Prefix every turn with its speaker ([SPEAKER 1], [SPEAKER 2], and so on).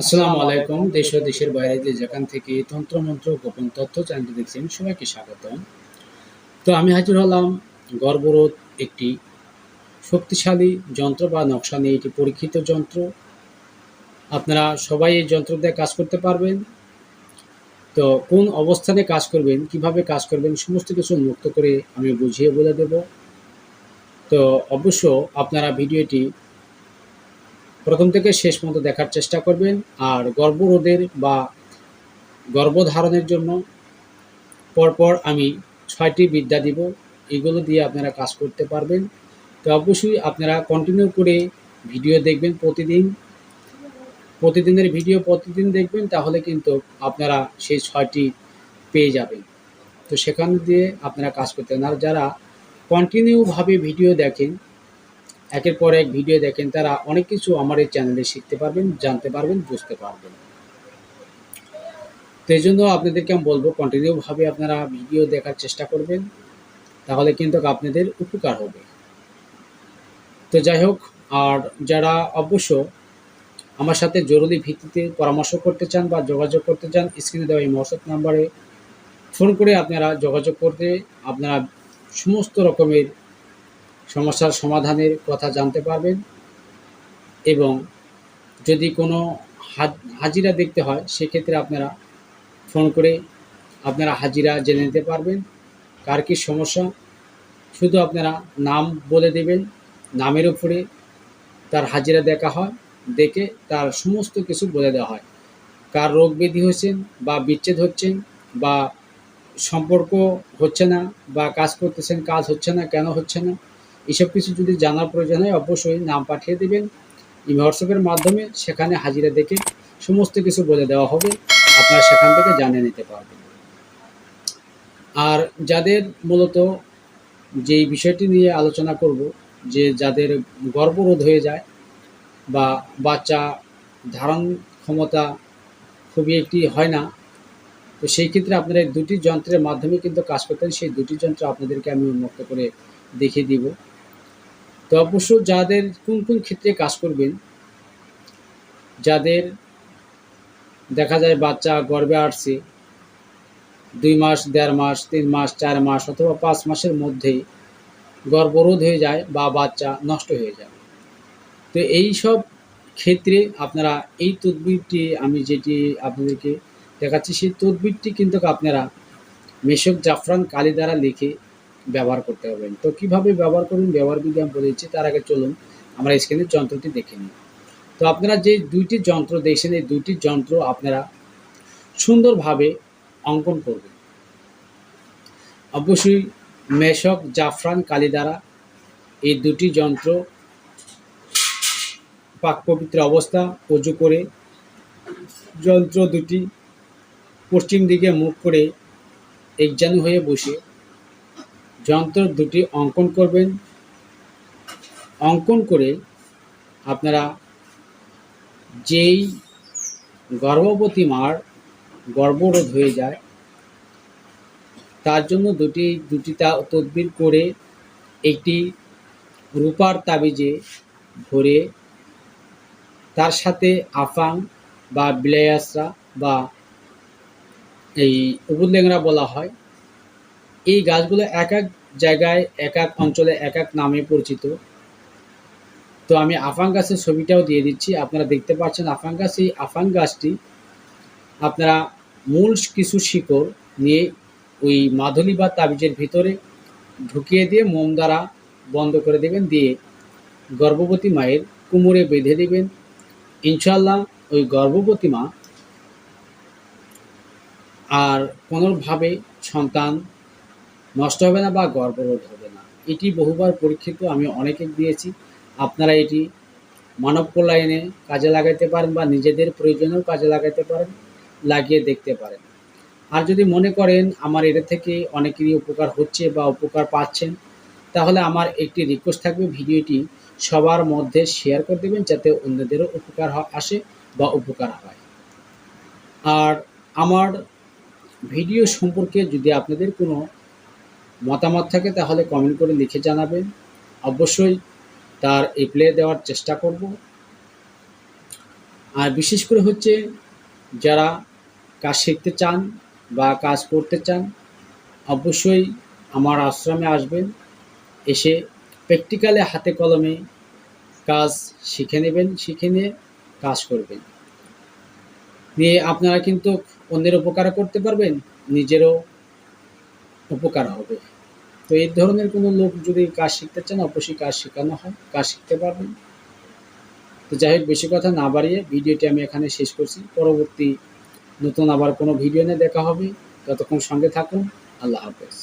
[SPEAKER 1] আসসালামু আলাইকুম। দেশ ও দেশের বাইরে যে যেখান থেকে তন্ত্রমন্ত্র গোপন তথ্য চ্যানেলটি দেখছেন, সবাইকে স্বাগতম। তো আমি হাজির হলাম গর্বরোধ একটি শক্তিশালী যন্ত্র বা নকশা নিয়ে, এটি পরীক্ষিত যন্ত্র। আপনারা সবাই এই যন্ত্র দিয়ে কাজ করতে পারবেন। তো কোন অবস্থানে কাজ করবেন, কীভাবে কাজ করবেন, সমস্ত কিছু মুক্ত করে আমি বুঝিয়ে বলে দেব। তো অবশ্য আপনারা ভিডিওটি প্রথম থেকে শেষ পর্যন্ত দেখার চেষ্টা করবেন আর গর্ভরোধের বা গর্ভধারণের জন্য পরপর আমি ছয়টি বিদ্যা দিব। এগুলো দিয়ে আপনারা কাজ করতে পারবেন। তো অবশ্যই আপনারা কন্টিনিউ করে ভিডিও দেখবেন প্রতিদিন। প্রতিদিনের ভিডিও প্রতিদিন দেখবেন, তাহলে কিন্তু আপনারা সেই ছয়টি পেয়ে যাবেন। তো সেখান দিয়ে আপনারা কাজ করতে আর যারা কন্টিনিউভাবে ভিডিও দেখেন একের পর এক ভিডিও দেখেন তারা অনেক কিছু আমার এই চ্যানেলে শিখতে পারবেন, জানতে পারবেন, বুঝতে পারবেন। তো এই জন্য আপনাদেরকে আমি বলব কন্টিনিউভাবে আপনারা ভিডিও দেখার চেষ্টা করবেন, তাহলে কিন্তু আপনাদের উপকার হবে। তো যাই হোক, আর যারা অবশ্য আমার সাথে জরুরি ভিত্তিতে পরামর্শ করতে চান বা যোগাযোগ করতে চান স্ক্রিনে দেওয়া এই হোয়াটসঅ্যাপ নাম্বারে ফোন করে আপনারা যোগাযোগ করতে, আপনারা সমস্ত রকমের সমস্যার সমাধানের কথা জানতে পারবেন এবং যদি কোনো হাজিরা দেখতে হয়, সেক্ষেত্রে আপনারা ফোন করে আপনারা হাজিরা জেনে নিতে পারবেন। কার কী সমস্যা? শুধু আপনারা নাম বলে দেবেন, নামের উপরে তার হাজিরা দেখা হয়, দেখে তার সমস্ত কিছু বলে দেওয়া হয়। কার রোগ ব্যাধি হচ্ছেন বা বিচ্ছেদ হচ্ছেন বা সম্পর্ক হচ্ছে না বা কাজ করতেছেন, কাজ হচ্ছে না, কেন হচ্ছে না এসব কিছু যদি জানার প্রয়োজন হয়, অবশ্যই নাম পাঠিয়ে দেবেন। হোয়াটসঅ্যাপের মাধ্যমে সেখানে হাজিরা দেখে সমস্ত কিছু বলে দেওয়া হবে। আপনারা সেখান থেকে জানিয়ে নিতে পারবেন। আর যাদের মূলত যেই বিষয়টি নিয়ে আলোচনা করব, যে যাদের গর্ভরোধ হয়ে যায় বা বাচ্চা ধারণ ক্ষমতা খুবই একটি হয় না, তো সেই ক্ষেত্রে আপনারা দুটি যন্ত্রের মাধ্যমে কিন্তু কাজ করতেন। সেই দুটি যন্ত্র আপনাদেরকে আমি উন্মুক্ত করে দেখিয়ে দিব। তো অবশ্য যাদের কোন কোন ক্ষেত্রে কাজ করবেন, যাদের দেখা যায় বাচ্চা গর্বে আসছে, দুই মাস, দেড় মাস, তিন মাস, চার মাস অথবা পাঁচ মাসের মধ্যেই গর্ভরোধ হয়ে যায় বা বাচ্চা নষ্ট হয়ে যায়। তো এই সব ক্ষেত্রে আপনারা এই তদবিরটি, আমি যেটি আপনাদেরকে দেখাচ্ছি, সেই তদবিরটি কিন্তু আপনারা মেশক জাফরান কালি দ্বারা লিখে ব্যবহার করতে পারবেন। তো কীভাবে ব্যবহার করুন ব্যবহার বিধি আমি বলে দিচ্ছি, তার আগে চলুন আমরা স্ক্রিনের যন্ত্রটি দেখে নিই। তো আপনারা যে দুইটি যন্ত্র দেখছেন, এই দুইটি যন্ত্র আপনারা সুন্দরভাবে অঙ্কন করবেন। অবশ্যই মেশক, জাফরান কালি দ্বারা এই দুটি যন্ত্র পাক পবিত্র অবস্থা উজু করে যন্ত্র দুটি পশ্চিম দিকে মুখ করে একজানু হয়ে বসে যন্ত্র দুটি অঙ্কন করবেন। অঙ্কন করে আপনারা যেই গর্ভবতী মার গর্ভরোধ হয়ে যায়, তার জন্য দুটি দুটি তা তদবির করে একটি রূপার তাবিজে ভরে তার সাথে আফাং বা বিলায়াসরা বা এই উবুদলেংরা বলা হয় এই গাছগুলো এক এক জায়গায়, এক এক অঞ্চলে, এক এক নামে পরিচিত। তো আমি আফাং গাছের ছবিটাও দিয়ে দিচ্ছি। আপনারা দেখতে পাচ্ছেন আফাং গাছ এই আফাং গাছটি আপনারা মূল কিছু শিকড় নিয়ে ওই মাধুলি বা তাবিজের ভিতরে ঢুকিয়ে দিয়ে মোম দ্বারা বন্ধ করে দেবেন। দিয়ে গর্ভবতী মায়ের কুমোরে বেঁধে দেবেন। ইনশাল্লাহ ওই গর্ভবতী মা আর কোনোভাবে সন্তান নষ্ট হবে না বা গর্ভরোধ হবে না। এটি বহুবার পরীক্ষিত, আমি অনেকে দিয়েছি। আপনারা এটি মানব কল্যাণে কাজে লাগাইতে পারেন বা নিজেদের প্রয়োজনেও কাজে লাগাইতে পারেন, লাগিয়ে দেখতে পারেন। আর যদি মনে করেন, আমার এটা থেকে অনেকেরই উপকার হচ্ছে বা উপকার পাচ্ছেন, তাহলে আমার একটি রিকোয়েস্ট থাকবে, ভিডিওটি সবার মধ্যে শেয়ার করে দেবেন, যাতে অন্যদেরও উপকার আসে বা উপকার হয়। আর আমার ভিডিও সম্পর্কে যদি আপনাদের কোনো মতামত থাকে তাহলে কমেন্ট করে লিখে জানাবেন। অবশ্যই তার রিপ্লাই দেওয়ার চেষ্টা করব। আর বিশেষ করে হচ্ছে যারা কাজ শিখতে চান বা কাজ করতে চান, অবশ্যই আমার আশ্রমে আসবেন, এসে প্র্যাকটিক্যালে হাতে কলমে কাজ শিখে নেবেন, শিখে নিয়ে কাজ করবেন। নিয়ে আপনারা কিন্তু অন্যের উপকার করতে পারবেন, নিজেরও উপকার হবে। তো এই ধরনের কোনো লোক যদি কাজ শিখতে চান, অবশ্যই কাজ শেখানো হয়, কাজ শিখতে পারবেন। তো যাই হোক, বেশি কথা না বাড়িয়ে ভিডিওটি আমি এখানে শেষ করছি। পরবর্তী নতুন আবার কোনো ভিডিও নিয়ে দেখা হবে। ততক্ষণ সঙ্গে থাকুন। আল্লাহ হাফেজ।